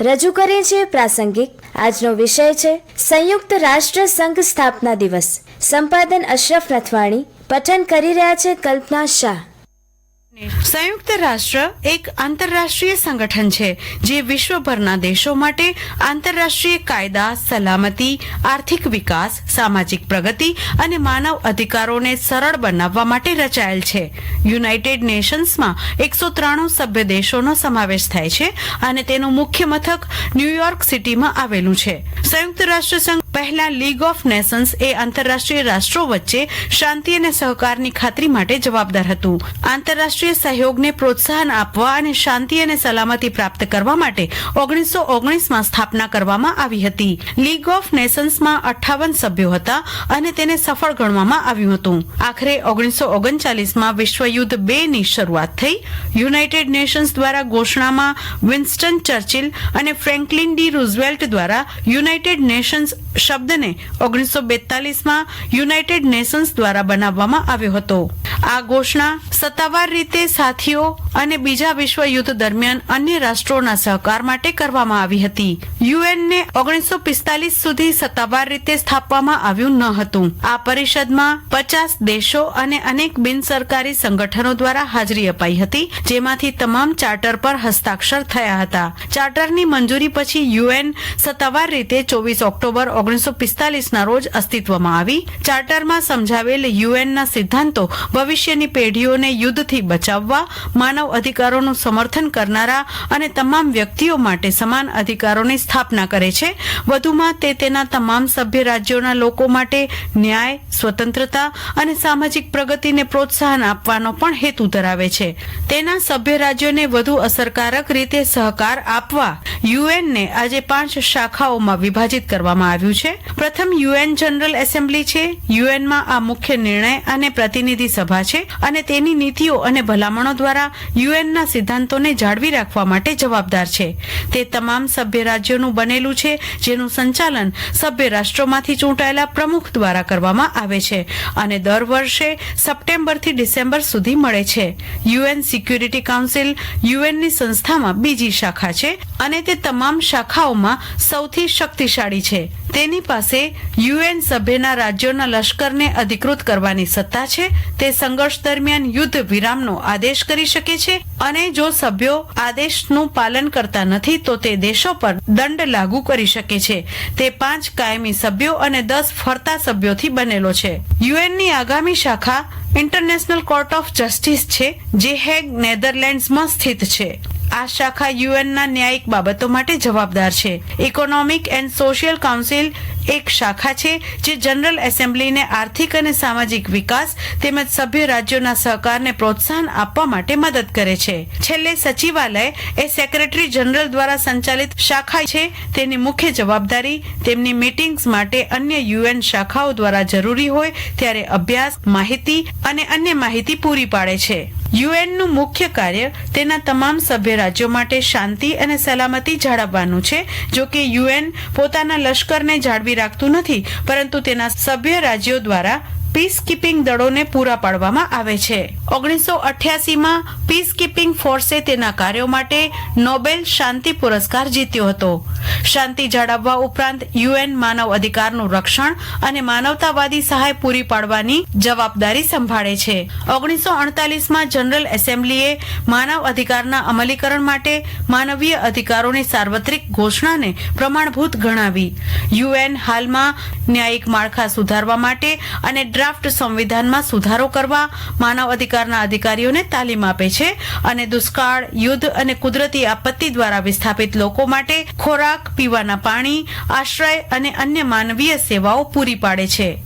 રજૂ કરીએ છીએ પ્રાસંગિક. આજનો વિષય છે, સંયુક્ત રાષ્ટ્ર સંઘ સ્થાપના દિવસ. સંપાદન અશરફ નથવાણી પઠન કરી રહ્યા છે કલ્પના શાહ. સંયુક્ત રાષ્ટ્ર એક આંતરરાષ્ટ્રીય સંગઠન છે, જે વિશ્વભરના દેશો માટે આંતરરાષ્ટ્રીય કાયદા, સલામતી, આર્થિક વિકાસ, સામાજિક પ્રગતિ અને માનવ અધિકારોને સરળ બનાવવા માટે રચાયેલ છે. યુનાઇટેડ નેશન્સમાં એકસો ત્રાણું સભ્ય દેશોનો સમાવેશ થાય છે અને તેનું મુખ્ય મથક ન્યુયોર્ક સિટીમાં આવેલું છે. સંયુક્ત રાષ્ટ્ર સંઘ પહેલા લીગ ઓફ નેશન્સ એ આંતરરાષ્ટ્રીય રાષ્ટ્રો વચ્ચે શાંતિ અને સહકારની ખાતરી માટે જવાબદાર હતું. આંતરરાષ્ટ્રીય સહયોગને પ્રોત્સાહન આપવા અને શાંતિ અને સલામતી પ્રાપ્ત કરવા માટે ઓગણીસો ઓગણીસમાં સ્થાપના કરવામાં આવી હતી. લીગ ઓફ નેશન્સમાં અઠ્ઠાવન સભ્યો હતા અને તેને સફળ ગણવામાં આવ્યું હતું. આખરે ઓગણીસો ઓગણચાલીસમાં વિશ્વયુદ્ધ બે ની શરૂઆત થઈ. યુનાઇટેડ નેશન્સ દ્વારા ઘોષણામાં વિન્સ્ટન ચર્ચિલ અને ફ્રેન્કલિન ડી રૂઝવેલ્ટ દ્વારા યુનાઇટેડ નેશન્સ શબ્દને ઓગણીસો બેતાલીસમાં યુનાઇટેડ નેશન્સ દ્વારા બનાવવામાં આવ્યો હતો. આ ઘોષણા સત્તાવાર રીતે સાથીઓ અને બીજા વિશ્વ યુદ્ધ દરમિયાન અન્ય રાષ્ટ્રોના સહકાર માટે કરવામાં આવી હતી. યુએનને ઓગણીસો પિસ્તાલીસ સુધી સત્તાવાર રીતે સ્થાપવામાં આવ્યું ન હતું. આ પરિષદમાં પચાસ દેશો અને અનેક બિનસરકારી સંગઠનો દ્વારા હાજરી અપાઈ હતી, જેમાંથી તમામ ચાર્ટર પર હસ્તાક્ષર થયા હતા. ચાર્ટરની મંજૂરી પછી યુએન સત્તાવાર રીતે ચોવીસ ઓક્ટોબર ઓગણીસો પિસ્તાલીસના રોજ અસ્તિત્વમાં આવી. ચાર્ટરમાં સમજાવેલ યુએનના સિદ્ધાંતો ભવિષ્યની પેઢીઓને યુદ્ધથી બચાવવા, માનવ અધિકારોનું સમર્થન કરનારા અને તમામ વ્યક્તિઓ માટે સમાન અધિકારોની સ્થાપના કરે છે. વધુમાં તે તેના તમામ સભ્ય રાજ્યોના લોકો માટે ન્યાય, સ્વતંત્રતા અને સામાજિક પ્રગતિને પ્રોત્સાહન આપવાનો પણ હેતુ ધરાવે છે. તેના સભ્ય રાજ્યોને વધુ અસરકારક રીતે સહકાર આપવા યુએનને આજે પાંચ શાખાઓમાં વિભાજિત કરવામાં આવ્યું છે. પ્રથમ યુએન જનરલ એસેમ્બલી છે. યુએનમાં આ મુખ્ય નિર્ણય અને પ્રતિનિધિ સભા છે અને તેની નીતિઓ અને ભલામણો દ્વારા યુએનના સિદ્ધાંતોને જાળવી રાખવા માટે જવાબદાર છે. તે તમામ સભ્ય રાજ્યોનું બનેલું છે, જેનું સંચાલન સભ્ય રાષ્ટ્રોમાંથી ચૂંટાયેલા પ્રમુખ દ્વારા કરવામાં આવે છે અને દર વર્ષે સપ્ટેમ્બરથી ડિસેમ્બર સુધી મળે છે. યુએન સિક્યુરિટી કાઉન્સિલ યુએનની સંસ્થામાં બીજી શાખા છે અને તે તમામ શાખાઓમાં સૌથી શક્તિશાળી છે. તેની પાસે યુએન સભ્યના રાજ્યોના લશ્કરને અધિકૃત કરવાની સત્તા છે. તે સંઘર્ષ દરમિયાન યુદ્ધ વિરામનો આદેશ કરી શકે છે અને જો સભ્યો આદેશનું પાલન કરતા નથી, તો તે દેશો પર દંડ લાગુ કરી શકે છે. તે પાંચ કાયમી સભ્યો અને દસ ફરતા સભ્યોથી બનેલો છે. યુએનની આગામી શાખા ઇન્ટરનેશનલ કોર્ટ ઓફ જસ્ટિસ છે, જે હેગ, નેધરલેન્ડ્સમાં સ્થિત છે. આ શાખા યુએનના ન્યાયિક બાબતો માટે જવાબદાર છે. ઇકોનોમિક એન્ડ સોશિયલ કાઉન્સિલ એક શાખા છે, જે જનરલ એસેમ્બલીને આર્થિક અને સામાજિક વિકાસ તેમજ સભ્ય રાજ્યોના સહકારને પ્રોત્સાહન આપવા માટે મદદ કરે છે. છેલ્લે સચિવાલય એ સેક્રેટરી જનરલ દ્વારા સંચાલિત શાખા છે. તેની મુખ્ય જવાબદારી તેમની મીટિંગ્સ માટે અન્ય યુએન શાખાઓ દ્વારા જરૂરી હોય ત્યારે અભ્યાસ, માહિતી અને અન્ય માહિતી પૂરી પાડે છે. યુએનનું મુખ્ય કાર્ય તેના તમામ સભ્ય રાજ્યો માટે શાંતિ અને સલામતી જાળવવાનું છે. જો કે યુએન પોતાના લશ્કરને જાળવી રાખતું નથી, પરંતુ તેના સભ્ય રાજ્યો દ્વારા પીસ કીપિંગ દળોને પૂરા પાડવામાં આવે છે. ઓગણીસો અઠ્યાસીમાં પીસ કીપિંગ ફોર્સે તેના કાર્યો માટે નોબેલ શાંતિ પુરસ્કાર જીત્યો હતો. શાંતિ જાળવવા ઉપરાંત યુએન માનવ અધિકારનું રક્ષણ અને માનવતાવાદી સહાય પૂરી પાડવાની જવાબદારી સંભાળે છે. ઓગણીસો અડતાલીસમાં જનરલ એસેમ્બલીએ માનવ અધિકારના અમલીકરણ માટે માનવીય અધિકારોની સાર્વત્રિક ઘોષણાને પ્રમાણભૂત ગણાવી. યુએન હાલમાં ન્યાયિક માળખા સુધારવા માટે અને ડ્રાફ્ટ સંવિધાનમાં સુધારો કરવા માનવ અધિકારના અધિકારીઓને તાલીમ આપે છે અને દુષ્કાળ, યુદ્ધ અને કુદરતી આપત્તિ દ્વારા વિસ્થાપિત લોકો માટે ખોરાક, પીવાના પાણી, આશ્રય અને અન્ય માનવીય સેવાઓ પૂરી પાડે છે.